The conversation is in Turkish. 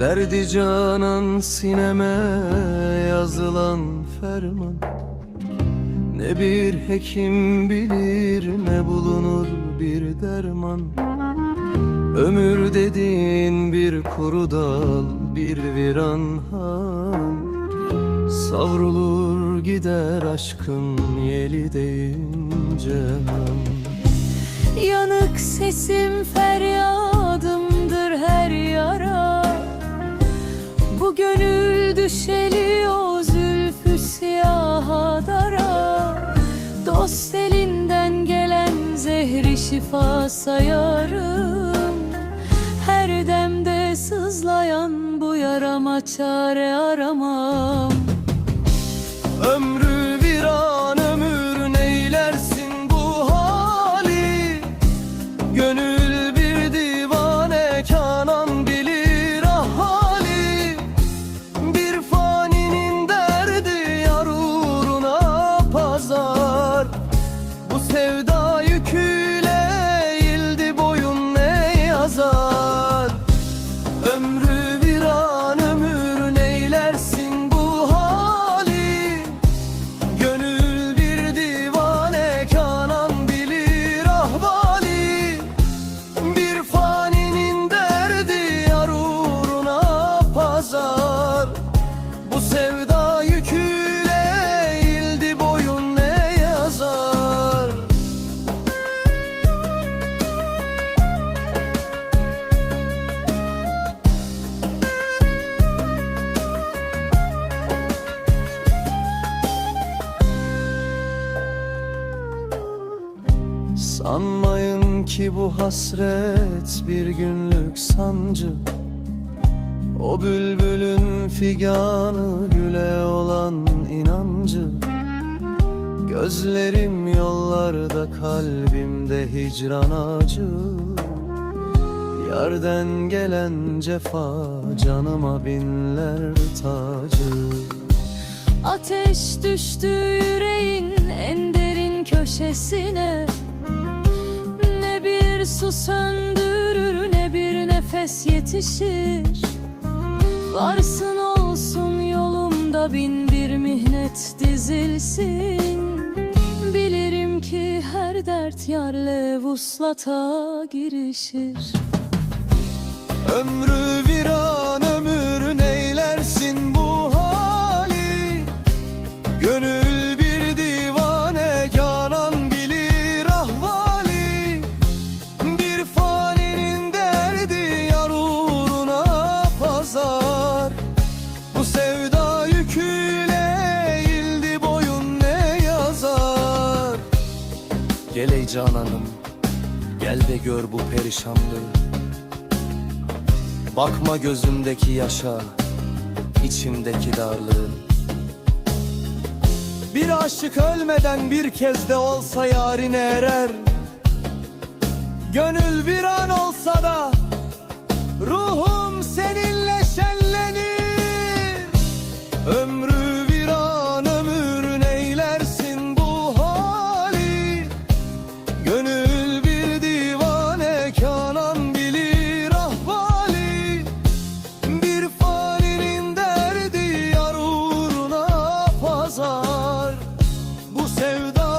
Verdi canan sineme yazılan ferman. Ne bir hekim bilir ne bulunur bir derman. Ömür dediğin bir kuru dal bir viran han. Savrulur gider aşkın yeli deyince Yanık sesim feryadımdır her yara gönül düşeli o zülfü siyaha dara. Dost elinden gelen zehri şifa sayarım. Her demde sızlayan bu yarama çare aramam pazar Bu sevda yüküyle eğildi boyun ne yazar? Sanmayın ki bu hasret bir günlük sancı O bülbülün figanı güle olan inancı Gözlerim yollarda kalbimde hicran acı. Yerden gelen cefa canıma binler tacı. Ateş düştü yüreğin en derin köşesine. Ne bir su söndürür ne bir nefes yetişir Varsın olsun yolumda bin bir mihnet dizilsin. Bilirim ki her dert yarle vuslata girişir. Ömrü bir an ömür neylersin bu hali? Gönül Gel ey cananım gel de gör bu perişanlığı Bakma gözümdeki yaşa, içimdeki darlığı. Bir aşık ölmeden bir kez de olsa yarine erer. Gönül bir an olsa da ruhum seni sevda